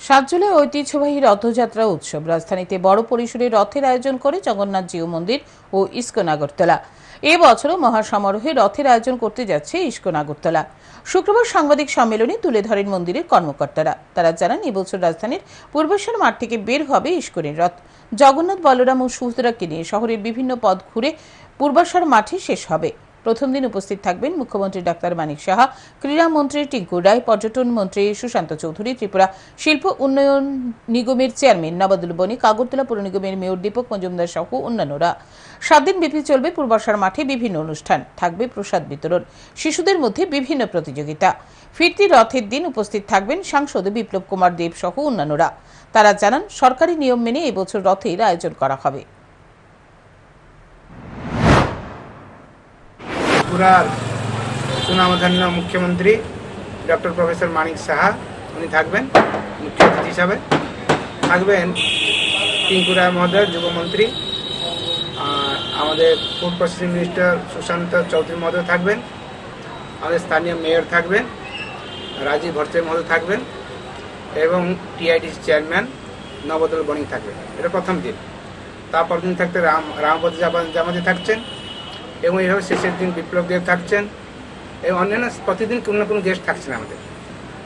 সাত জুলাই ঐতিহ্যবাহী রথযাত্রা উৎসব। রাজধানীতে বড় পরিসরে রথের আয়োজন করে জগন্নাথ জিউ মন্দির ও ইস্কন আগরতলা। এবছরও মহাসমারোহে রথের আয়োজন করতে যাচ্ছে ইস্কন আগরতলা। শুক্রবার সাংবাদিক সম্মেলনে তুলে ধরেন মন্দিরের কর্মকর্তারা। তারা জানান এবছর রাজধানীর পূর্বেশ্বর মাঠ থেকে বের হবে ইস্কনের রথ। জগন্নাথ, বলরাম ও সুভদ্রাকে নিয়ে শহরের বিভিন্ন পথ ঘুরে পূর্বাশর মাঠে শেষ হবে। প্রথম দিন উপস্থিত থাকবেন মুখ্যমন্ত্রী ডাক্তার মানিক সাহা ক্রীড়ামন্ত্রী টিঙ্কু রায় পর্যটন মন্ত্রী সুশান্ত চৌধুরী, ত্রিপুরা শিল্প উন্নয়ন নিগমের চেয়ারম্যান নবাদুল বণিক, আগরতলা পৌর নিগমের মেয়র দীপক মজুমদার সহ অন্যান্যরা। সাত দিন ব্যাপী চলবে পূর্বাশার মাঠে বিভিন্ন অনুষ্ঠান, থাকবে প্রসাদ বিতরণ, শিশুদের মধ্যে বিভিন্ন প্রতিযোগিতা। ফিরতি রথের দিন উপস্থিত থাকবেন সাংসদ বিপ্লব কুমার দেব সহ অন্যান্যরা। তারা জানান, সরকারি নিয়ম মেনে এবছর রথের আয়োজন করা হবে। ত্রিপুরার সুনামধন্য মুখ্যমন্ত্রী, ডক্টর প্রফেসর মানিক সাহা, উনি থাকবেন, মুখ্য অতিথি হিসাবে থাকবেন রায় মহোদয়, যুবমন্ত্রী আমাদের food processing minister Sushanta Chowdhury মহোদয় থাকবেন, আমাদের স্থানীয় মেয়র থাকবেন, রাজীব ভট্টাচার্য মহোদয় থাকবেন, এবং টিআইডিসি চেয়ারম্যান নবদল বণিক থাকবেন। এটা প্রথম দিন। তারপর দিন থাকতে রাম, রামপদ জামাতি থাকছেন। এবং এইভাবে শেষের দিন বিপ্লব দেব থাকছেন। এবং অন্যান্য প্রতিদিন কোনো না কোনো গেস্ট থাকছেন আমাদের।